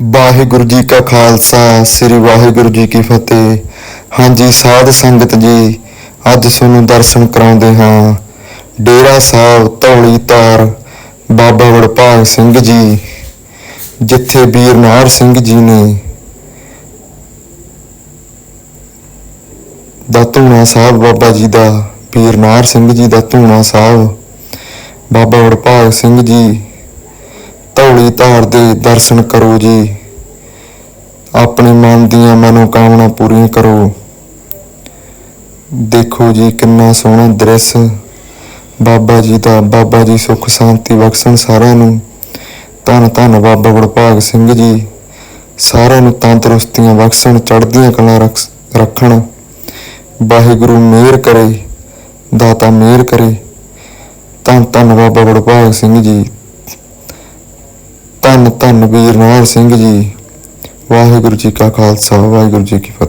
ਵਾਹਿਗੁਰੂ ਜੀ ਕਾ ਖਾਲਸਾ, ਸ੍ਰੀ ਵਾਹਿਗੁਰੂ ਜੀ ਕੀ ਫਤਿਹ। ਹਾਂਜੀ, ਸਾਧ ਸੰਗਤ ਜੀ, ਅੱਜ ਤੁਹਾਨੂੰ ਦਰਸ਼ਨ ਕਰਾਉਂਦੇ ਹਾਂ। ਡੇਰਾ ਸਾਹਿਬ, ਧੌਲੀ ਧਾਰ, ਬਾਬਾ ਵਡਭਾਗ ਸਿੰਘ ਜੀ, ਜਿੱਥੇ ਵੀਰ ਨਾਰ ਸਿੰਘ ਜੀ ਨੇ ਦਾ ਧੂਣਾ ਸਾਹਿਬ, ਬਾਬਾ ਜੀ ਦਾ, ਵੀਰ ਨਾਰ ਸਿੰਘ ਜੀ ਦਾ ਧੂਣਾ ਸਾਹਿਬ, ਬਾਬਾ ਵਡਭਾਗ ਸਿੰਘ ਜੀ ਧੌਲੀ ਧਾਰ ਦੇ ਦਰਸ਼ਨ ਕਰੋ ਜੀ। ਆਪਣੇ ਮਨ ਦੀਆਂ ਮਨੋਕਾਮਨਾ ਪੂਰੀਆਂ ਕਰੋ। ਦੇਖੋ ਜੀ ਕਿੰਨਾ ਸੋਹਣਾ ਦ੍ਰਿਸ਼। ਬਾਬਾ ਜੀ ਦਾ, ਬਾਬਾ ਜੀ ਸੁਖ ਸ਼ਾਂਤੀ ਬਖਸ਼ਣ ਸਾਰਿਆਂ ਨੂੰ। ਧੰਨ ਧੰਨ ਬਾਬਾ ਗੁਰਭਾਗ ਸਿੰਘ ਜੀ। ਸਾਰਿਆਂ ਨੂੰ ਤੰਦਰੁਸਤੀਆਂ ਬਖਸ਼ਣ, ਚੜ੍ਹਦੀਆਂ ਕਲਾਂ ਰੱਖ- ਰੱਖਣ। ਵਾਹਿਗੁਰੂ ਮਿਹਰ ਕਰੇ, ਦਾਤਾ ਮਿਹਰ ਕਰੇ। ਧੰਨ ਧੰਨ ਬਾਬਾ ਗੁਰਭਾਗ ਸਿੰਘ ਜੀ। ਧੰਨ ਧੰਨ ਵੀਰ ਨਾਰ ਸਿੰਘ ਜੀ। ਵਾਹਿਗੁਰੂ ਜੀ ਕਾ ਖਾਲਸਾ ਵਾਹਿਗੁਰੂ ਜੀ ਕੀ ਫਤਿਹ।